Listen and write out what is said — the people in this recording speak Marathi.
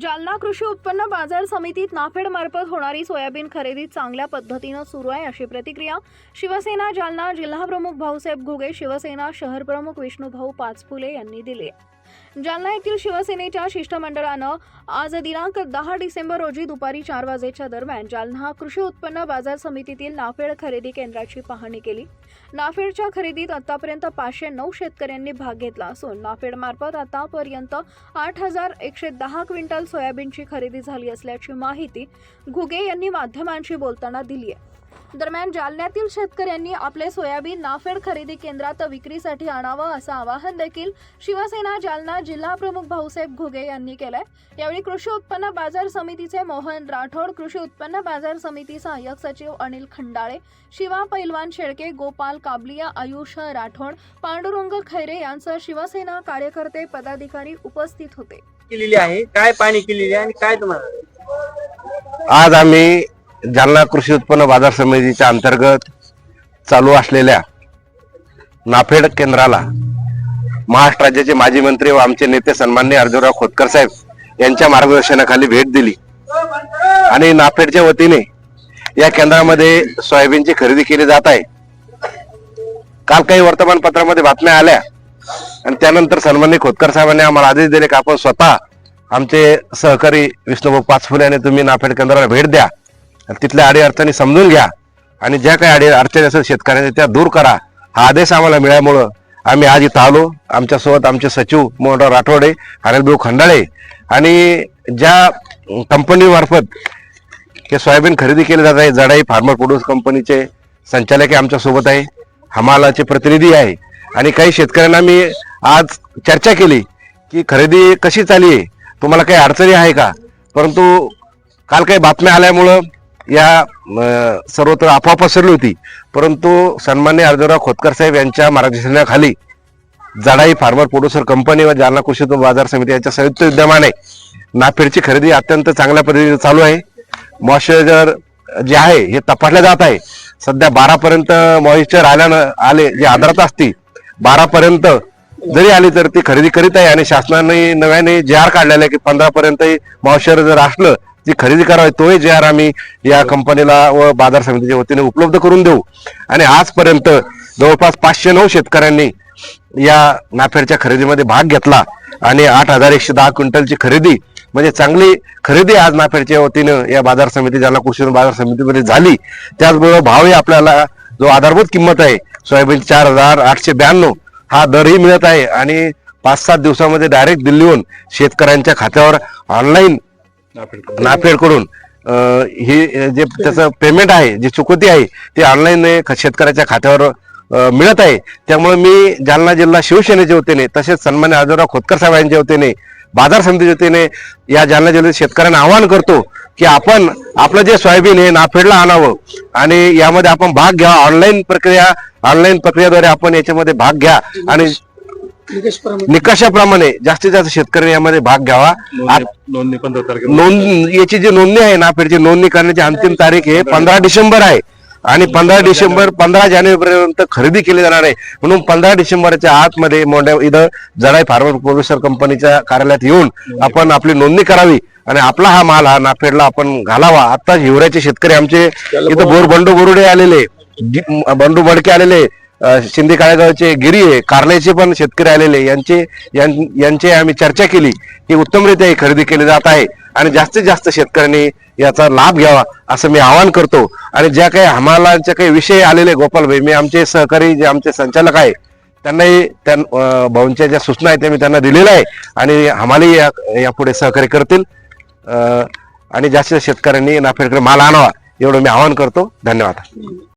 जालना कृषी उत्पन्न बाजार समितीत नाफेड मार्फत होणारी सोयाबीन खरेदी चांगल्या पद्धतीनं सुरू आहे अशी प्रतिक्रिया शिवसेना जालना जिल्हाप्रमुख भाऊसाहेब घुगे शिवसेना शहर प्रमुख विष्णूभाऊ पाचफुले यांनी दिली आहे. जालना येथील शिवसेनेच्या शिष्टमंडळानं आज दिनांक दहा डिसेंबर रोजी दुपारी चार वाजेच्या दरम्यान जालना कृषी उत्पन्न बाजार समितीतील नाफेड खरेदी केंद्राची पाहणी केली. नाफेडच्या खरेदीत आतापर्यंत पाचशे नऊ शेतकऱ्यांनी भाग घेतला असून नाफेड मार्फत आतापर्यंत आठ हजार एकशे दहा क्विंटल सोयाबीनची खरेदी झाली असल्याची माहिती घुगे यांनी माध्यमांशी बोलताना दिली आहे दरम्यान जालन्यातील शेतकऱ्यांनी आपले सोयाबीन नाफेड खरेदी केंद्रात विक्रीसाठी आणावं असं आवाहन देखील शिवसेना जालना जिल्हा प्रमुख भाऊसाहेब घुगे यांनी केलंय. यावेळी कृषी उत्पन्न बाजार समितीचे मोहन राठोड कृषी उत्पन्न बाजार समिती सहाय्यक सचिव अनिल खंडाळे शिवा पैलवान शेळके गोपाल काबलिया आयुष राठोड पांडुरंग खैरे यांसह शिवसेना कार्यकर्ते पदाधिकारी उपस्थित होते. केलेली आहे. काय पाणी केलेली आहे आणि काय तुम्हाला? आज आम्ही जालना कृषी उत्पन्न बाजार समितीच्या अंतर्गत चालू असलेल्या नाफेड केंद्राला महाराष्ट्र राज्याचे माजी मंत्री व आमचे नेते सन्मान्य अर्जुनराव खोतकर साहेब यांच्या मार्गदर्शनाखाली भेट दिली. आणि नाफेडच्या वतीने या केंद्रामध्ये सोयाबीनची खरेदी केली जात आहे. काल काही वर्तमानपत्रामध्ये बातम्या आल्या. आणि त्यानंतर सन्मान्य खोतकर साहेबांनी आम्हाला आदेश दिले की आपण स्वतः आमचे सहकारी विष्णुभाऊ पाचफुले आणि तुम्ही नाफेड केंद्राला भेट द्या. तिथल्या अडीअडचणी समजून घ्या. आणि ज्या काही अडी अडचणी असेल शेतकऱ्यांच्या त्या दूर करा. हा आदेश आम्हाला मिळाल्यामुळं आम्ही आज इथं आलो. आमच्यासोबत आमचे सचिव मोहनराव राठोडे अनिलभाऊ खंडाळे आणि ज्या कंपनीमार्फत हे सोयाबीन खरेदी केली जात आहे जडाई फार्मर प्रोड्यूस कंपनीचे संचालक आमच्यासोबत आहे. हमालाचे प्रतिनिधी आहे. आणि काही शेतकऱ्यांना मी आज चर्चा केली की खरेदी कशी चालली आहे. तुम्हाला काही अडचणी आहे का? परंतु काल काही बातम्या आल्यामुळं या सर्वत्र अफवा पसरली होती. परंतु सन्मान्य अर्जुनराव खोतकर साहेब यांच्या मार्गदर्शनाखाली जडाई फार्मर प्रोड्युसर कंपनी व जालना कृषी बाजार समिती यांच्या संयुक्त विद्यमाने नाफेडची खरेदी अत्यंत चांगल्या पद्धतीने चालू आहे. मॉइश्चरायझर जे आहे हे तपासले जात आहे. सध्या बारापर्यंत मॉइश्चर आल्यानं आले जे आर्द्रता असती बारापर्यंत जरी आली तर ती खरेदी करीत आहे आणि शासनाने नव्याने जे आर काढलेला आहे की पंधरापर्यंतही मॉइश्चर जर असलं ती खरेदी करावी तोही जे आर आम्ही या कंपनीला व बाजार समितीच्या वतीने उपलब्ध करून देऊ. आणि आजपर्यंत जवळपास पाचशे नऊ शेतकऱ्यांनी या नाफेडच्या खरेदीमध्ये भाग घेतला आणि आठ हजार एकशे दहा क्विंटलची खरेदी म्हणजे चांगली खरेदी आज नाफेडच्या वतीनं या बाजार समिती ज्याला कृषी बाजार समितीमध्ये झाली त्याचबरोबर भावही आपल्याला जो आधारभूत किंमत आहे सोयाबीन चार हजार आठशे ब्याण्णव हा दरही मिळत आहे. आणि पाच सात दिवसामध्ये डायरेक्ट दिल्लीहून शेतकऱ्यांच्या खात्यावर ऑनलाईन नाफेडकडून. हे जे त्याचं पेमेंट आहे जी चुकवती आहे ते ऑनलाईन शेतकऱ्याच्या खात्यावर मिळत आहे. त्यामुळे मी जालना जिल्हा शिवसेनेच्या वतीने तसेच सन्मान्य आजोराव खोतकर साहेब यांच्या वतीने बाजार समितीच्या वतीने या जालना जिल्ह्यात शेतकऱ्यांना आवाहन करतो की आपण आपलं जे सोयाबीन हे नाफेडला आणावं आणि यामध्ये आपण भाग घ्या. ऑनलाईन प्रक्रिया ऑनलाईन प्रक्रियाद्वारे आपण याच्यामध्ये भाग घ्या आणि निकषाप्रमाणे. जास्तीत जास्त शेतकऱ्यांनी यामध्ये भाग घ्यावा. नोंदणी पंधरा तारखेला नोंद याची जी नोंदणी आहे नाफेडची नोंदणी करण्याची अंतिम तारीख आहे पंधरा डिसेंबर आहे. आणि पंधरा डिसेंबर पंधरा जानेवारी पर्यंत खरेदी केली जाणार आहे. म्हणून पंधरा डिसेंबरच्या आतमध्ये मोंड्या इथं जडाई फार्मर प्रोड्युसर कंपनीच्या कार्यालयात येऊन आपण आपली नोंदणी करावी. आणि आपला हा माल हा नाफेडला आपण घालावा. आता हिवऱ्याचे शेतकरी आमचे इथं बोर बंडू बोरुडे आलेले बंडू मडके आलेले शिंदे काळेगावचे गिरी आहे कारल्याचे पण शेतकरी आलेले यांचे यां- यांचे आम्ही चर्चा केली की उत्तमरित्या ही खरेदी केली जात आहे आणि जास्तीत जास्त शेतकऱ्यांनी याचा लाभ घ्यावा असं मी आवाहन करतो. आणि ज्या काही हमालांचे काही विषय आलेले गोपालभाई मी आमचे सहकारी जे आमचे संचालक आहे त्यांनाही त्या भाऊंच्या ज्या सूचना आहेत त्या मी त्यांना दिलेल्या आहे आणि हमाली या यापुढे सहकार्य करतील. आणि जास्तीत जास्त शेतकऱ्यांनी नाफेडकडे माल आणावा एवढं मी आवाहन करतो. धन्यवाद.